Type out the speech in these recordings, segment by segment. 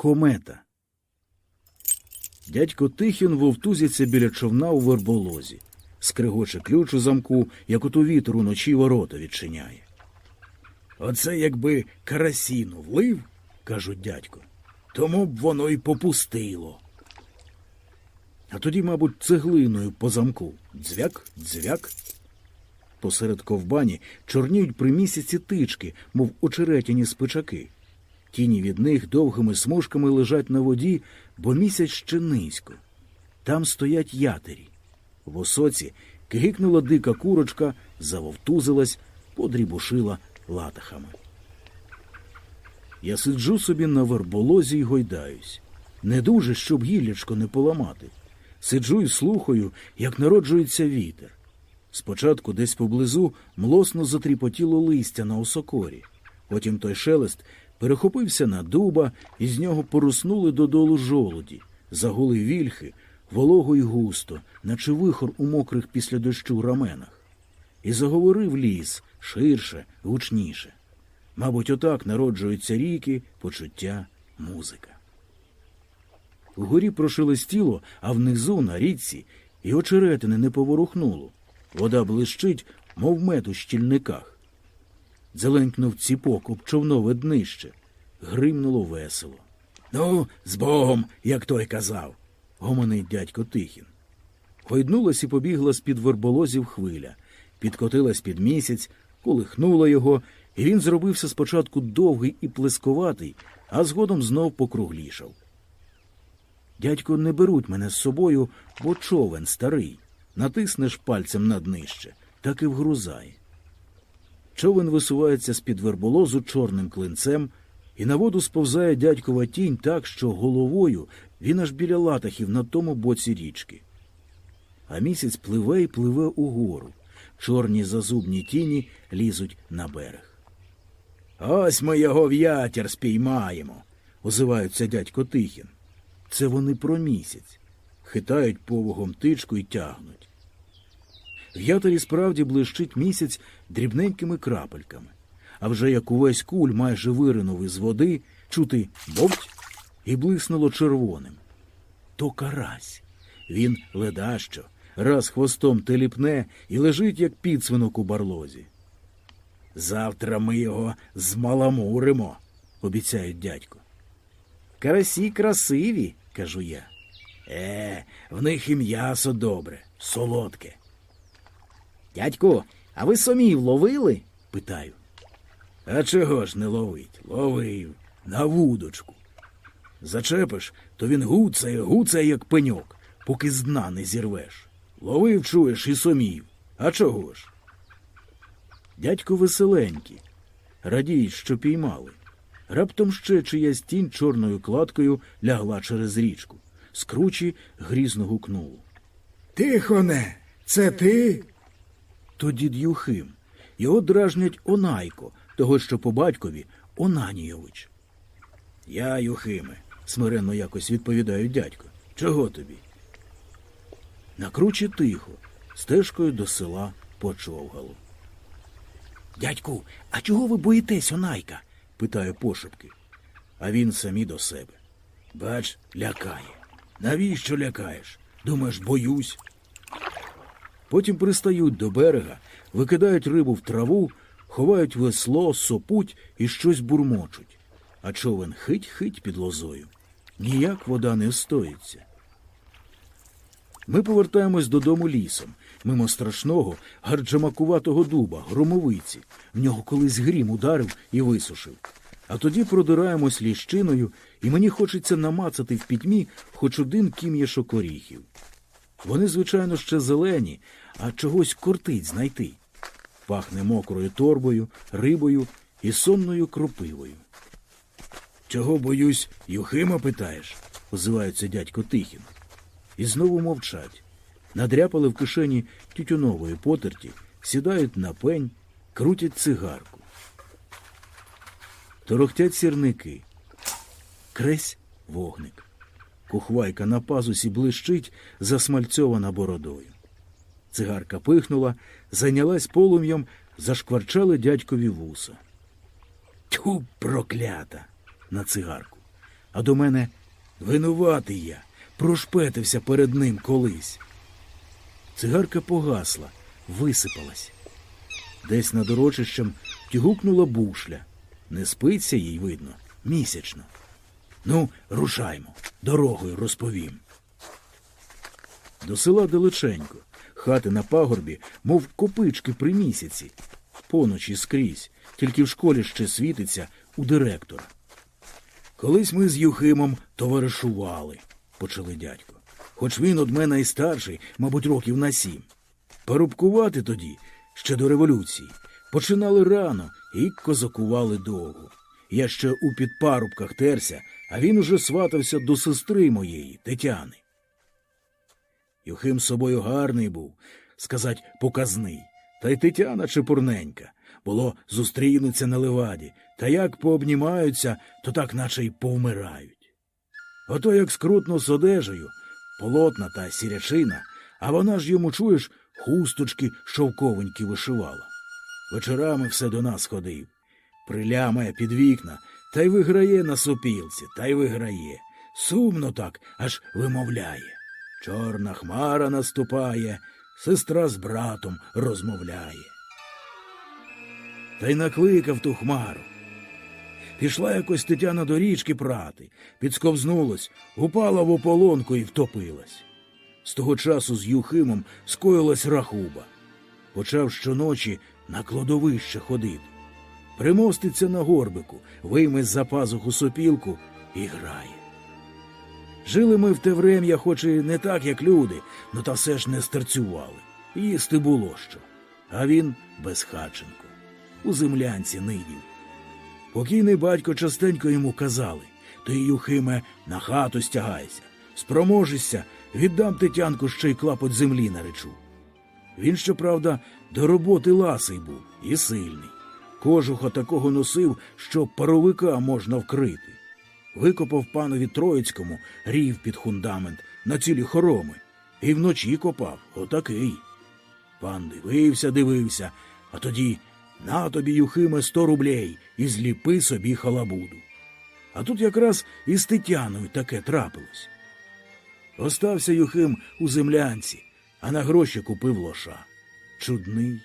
комета. Дядько Тихін вовтузиться біля човна у верболозі. Скригоче ключ у замку, як ото вітер уночі ворота відчиняє. Оце якби карасіну влив, кажуть дядько, тому б воно й попустило. А тоді, мабуть, цеглиною по замку. Дзвяк, дзвяк. Посеред ковбані чорніють при місяці тички, мов очеретяні спичаки. Тіні від них довгими смужками лежать на воді, бо місяць ще низько. Там стоять ятері. В осоці кигикнула дика курочка, завовтузилась, подрібушила латахами. Я сиджу собі на верболозі й гойдаюсь. Не дуже, щоб гіллячко не поламати. Сиджу і слухаю, як народжується вітер. Спочатку десь поблизу млосно затріпотіло листя на осокорі. Потім той шелест перехопився на дуба, і з нього поруснули додолу жолуді, загули вільхи, волого й густо, наче вихор у мокрих після дощу раменах. І заговорив ліс ширше, гучніше. Мабуть, отак народжуються ріки, почуття, музика. Угорі прошелестіло, а внизу, на річці, і очеретини не поворухнуло. Вода блищить, мов мед у щільниках. Зеленькнув ціпок об човнове днище. Гримнуло весело. Ну, з Богом, як той казав, гомонить дядько Тихін. Гойднулась і побігла з-під верболозів хвиля, підкотилась під місяць, колихнула його, і він зробився спочатку довгий і плескуватий, а згодом знов покруглішав. Дядько, не беруть мене з собою, бо човен старий. Натиснеш пальцем на днище, так і вгрузає. Човен висувається з-під верболозу чорним клинцем, і на воду сповзає дядькова тінь так, що головою він аж біля латахів на тому боці річки. А місяць пливе і пливе угору. Чорні зазубні тіні лізуть на берег. Ось ми його в спіймаємо, озиваються дядько Тихін. Це вони про місяць. Хитають повогом тичку і тягнуть. В ятері справді блищить місяць дрібненькими крапельками, а вже як увесь куль майже виринув із води, чути бовть і блиснуло червоним. То карась. Він ледащо, раз хвостом теліпне і лежить, як підсвинок у барлозі. Завтра ми його змаламуримо, обіцяють дядько. Карасі красиві, кажу я. Е, в них і м'ясо добре, солодке. Дядьку, а ви сомів ловили? питаю. А чого ж не ловить? Ловив. На вудочку. Зачепиш, то він гуцає, гуцає, як пеньок, поки з дна не зірвеш. Ловив, чуєш, і сомів. А чого ж? Дядько веселенький. Радіють, що піймали. Раптом ще чиясь тінь чорною кладкою лягла через річку. Скручі грізно гукнуло. Тихоне, це ти? То дід Юхим. Його дражнять Онайко, того, що по батькові Онанійович. Я, Юхиме, смиренно якось відповідаю дядько. Чого тобі? На кручі тихо, стежкою до села почовгало. Дядьку, а чого ви боїтесь, Онайка? питаю пошепки. А він самі до себе. Бач, лякає. Навіщо лякаєш? Думаєш, боюсь? Потім пристають до берега, викидають рибу в траву, ховають весло, сопуть і щось бурмочуть. А човен хить-хить під лозою. Ніяк вода не встоїться. Ми повертаємось додому лісом, мимо страшного, гарджамакуватого дуба, громовиці. В нього колись грім ударив і висушив. А тоді продираємось ліщиною, і мені хочеться намацати в пітьмі хоч один кім'яшок оріхів. Вони, звичайно, ще зелені, а чогось кортить знайти. Пахне мокрою торбою, рибою і сонною кропивою. Чого боюсь, Юхима питаєш? озивається дядько Тихін. І знову мовчать. Надряпали в кишені тютюнової потерті, сідають на пень, крутять цигарку. Торохтять сірники. Кресь вогник. Кухвайка на пазусі блищить, засмальцьована бородою. Цигарка пихнула, зайнялась полум'ям, зашкварчали дядькові вуса. Тьху, проклята! на цигарку. а до мене винуватий я, прошпетився перед ним колись. Цигарка погасла, висипалась. Десь над урочищем тюгукнула бушля. Не спиться їй, видно, місячно. Ну, рушаймо, дорогою розповім. До села далеченько, хати на пагорбі, мов копички при місяці. Поночі скрізь, тільки в школі ще світиться у директора. Колись ми з Юхимом товаришували, почали дядько. Хоч він од мене і старший, мабуть, років на сім. Порубкувати тоді, ще до революції, починали рано і козакували довго. Я ще у підпарубках терся, а він уже сватався до сестри моєї, Тетяни. Юхим собою гарний був, сказать, показний. Та й Тетяна чепурненька. Було, зустрінуться на леваді, та як пообнімаються, то так наче й повмирають. Ото як скрутно з одежею, полотна та сірячина, а вона ж йому, чуєш, хусточки шовковенькі вишивала. Вечорами все до нас ходив, прилямає під вікна, та й виграє на сопілці, та й виграє. Сумно так, аж вимовляє. Чорна хмара наступає, сестра з братом розмовляє. Та й накликав ту хмару. Пішла якось Тетяна до річки прати, підсковзнулась, упала в ополонку і втопилась. З того часу з Юхимом скоїлась рахуба. Почав щоночі на кладовище ходити. Примоститься на горбику, вийме з-за пазуху сопілку і грає. Жили ми в те врем'я, хоч і не так, як люди, но та все ж не стерцювали. Їсти було що. А він безхатченко, у землянці нидів. Покійний батько частенько йому казали ти, Юхиме, на хату стягайся, спроможешся, віддам Тетянку ще й клапоть землі наречу. Він, щоправда, до роботи ласий був і сильний. Кожуха такого носив, що паровика можна вкрити. Викопав панові Троїцькому рів під фундамент на цілі хороми. І вночі копав отакий. Пан дивився, дивився, а тоді на тобі, Юхиме, сто рублей і зліпи собі халабуду. А тут якраз і з Тетяною таке трапилось. Остався Юхим у землянці, а на гроші купив лоша. Чудний.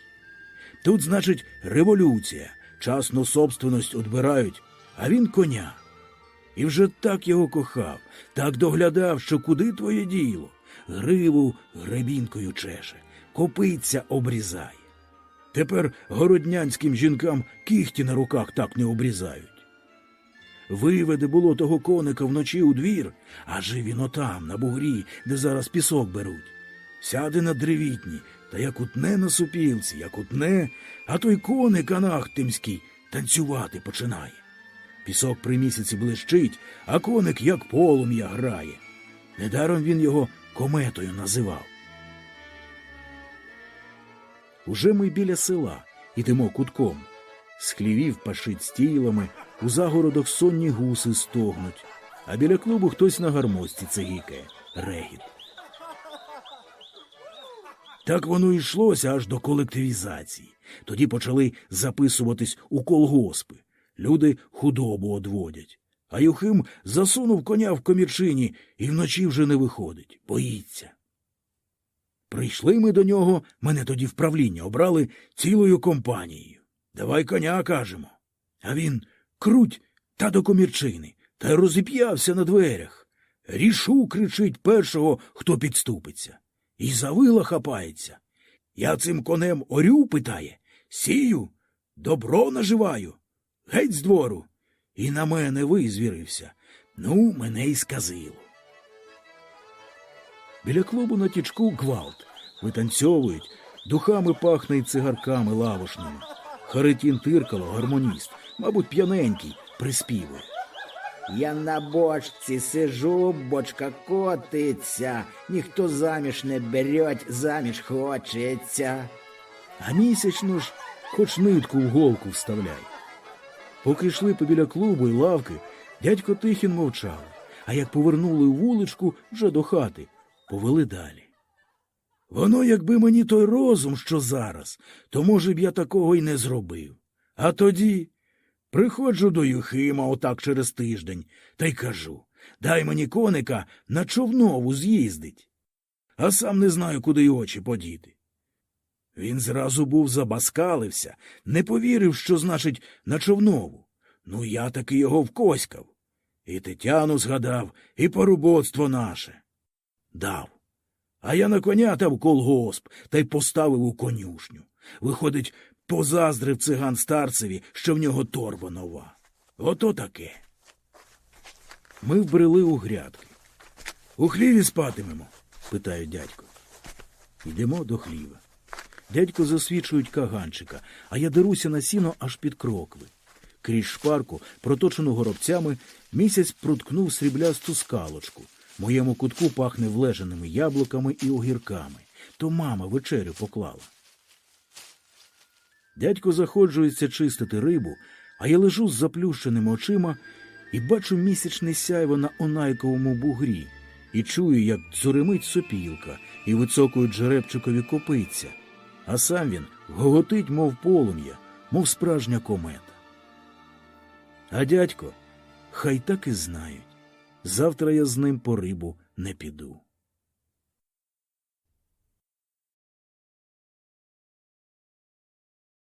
Тут, значить, революція, частну собственность одбирають, а він коня. І вже так його кохав, так доглядав, що куди твоє діло. Гриву гребінкою чеше, копиця обрізає. Тепер городнянським жінкам кіхті на руках так не обрізають. Виведе було того коника вночі у двір, а жив він отам, на бугрі, де зараз пісок беруть. Сяде на древітні, та як утне на супілці, як утне, а той коник анахтимський танцювати починає. Пісок при місяці блищить, а коник як полум'я грає. Недаром він його кометою називав. Уже ми біля села ідемо кутком. З хлівів пашить стілами, у загородах сонні гуси стогнуть, а біля клубу хтось на гармості цигікає. Регіт. Так воно йшлося аж до колективізації. Тоді почали записуватись у колгоспи. Люди худобу одводять. А Юхим засунув коня в комірчині і вночі вже не виходить, боїться. Прийшли ми до нього, мене тоді в правління обрали цілою компанією. Давай коня кажемо. А він круть та до комірчини, та розіп'явся на дверях. Рішу кричить першого, хто підступиться. І за вила хапається. Я цим конем орю, питає, сію, добро наживаю. Геть з двору. І на мене визвірився. Ну, мене й сказило. Біля клубу на тічку гвалт. Витанцьовують, духами пахне й цигарками лавошними. Харитін Тиркало, гармоніст, мабуть, п'яненький, приспівує. Я на бочці сижу, бочка котиться, ніхто заміж не береть, заміж хочеться. А місячно ж хоч нитку в голку вставляй. Поки йшли побіля клубу й лавки, дядько Тихін мовчав, а як повернули вуличку вже до хати, повели далі. Воно, якби мені той розум, що зараз, то, може б, я такого й не зробив. А тоді Приходжу до Юхима отак через тиждень та й кажу дай мені коника на човнову з'їздить. А сам не знаю, куди й очі подіти. Він зразу був забаскалився, не повірив, що значить на човнову. Ну я таки його вкоськав. І Тетяну згадав, і поруботство наше. Дав. А я на конята в колгосп та й поставив у конюшню. Виходить, позаздрив циган старцеві, що в нього торба нова. Ото таке. Ми вбрели у грядки. У хліві спатимемо? питає дядько. Йдемо до хліва. Дядько засвічують каганчика, а я деруся на сіно аж під крокви. Крізь шпарку, проточену горобцями, місяць проткнув сріблясту скалочку. Моєму кутку пахне влеженими яблуками і огірками. То мама вечерю поклала. Дядько заходжується чистити рибу, а я лежу з заплющеними очима і бачу місячне сяйво на онайковому бугрі, і чую, як дзуримить сопілка і вицокують жеребчикові копиця, а сам він гоготить, мов полум'я, мов справжня комета. А дядько, хай так і знають. Завтра я з ним по рибу не піду.